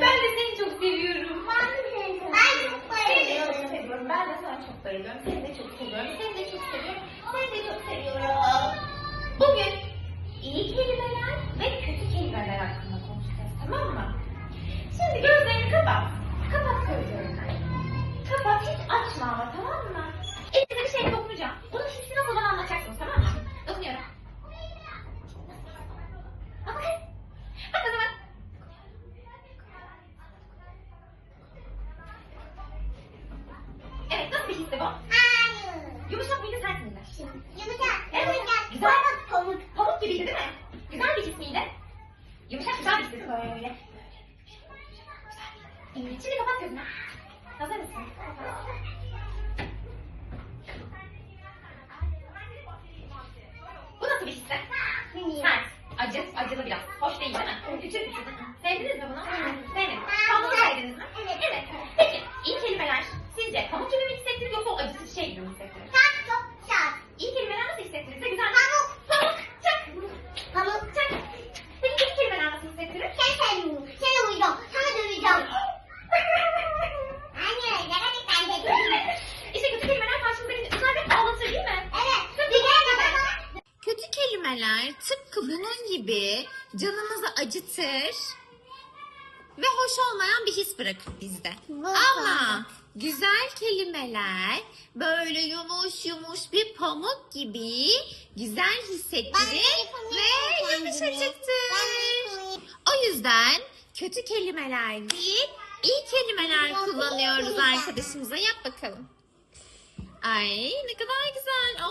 Ben de seni çok seviyorum. Ben de seni çok seviyorum. Ben de Seni de çok seviyorum. Seni de çok seviyorum. Seni de çok seviyorum. Hissi bu? Hayır. Yumuşak mıydı sert miydi? Yumuşak. Evet. Yumuşak. Güzel. Pamuk. Pamuk gibiydi değil mi? Güzel bir his miydi? Yumuşak güzel bir histi böyle. Evet, şimdi kapat gözünü. Hazır mısın? Bu nasıl bir histi? Sert. Acı. Acılı biraz. Hoş değil değil mi? Küçük. Sevdiniz mi bunu? Sevdiniz. Pamuğu sevdiniz mi? Evet. Evet. Peki iyi kelimeler sizce pamuk gibi mi hissettirir yoksa o acısız şey gibi mi hissettirir? Çok çok şart. İyi kelimeler nasıl hissettirir? Size güzel mi? Pamuk. Pamuk. Çak. Pamuk. Çak. Peki kötü kelimeler nasıl hissettirir? Sen sevmiyorum. Seni uyuyacağım. Sana döveceğim. Anne. Gerçekten de. işte kötü kelimeler karşımıza gelince güzel ve ağlatır değil mi? Evet. Güzel baba. Kelimeler tıpkı bunun gibi canımızı acıtır ve hoş olmayan bir his bırakır bizde. Ama güzel kelimeler böyle yumuş yumuş bir pamuk gibi güzel hissettirir ve yumuşacıktır. O yüzden kötü kelimeler değil, iyi kelimeler kullanıyoruz arkadaşımıza. Yap bakalım. Ay ne kadar güzel.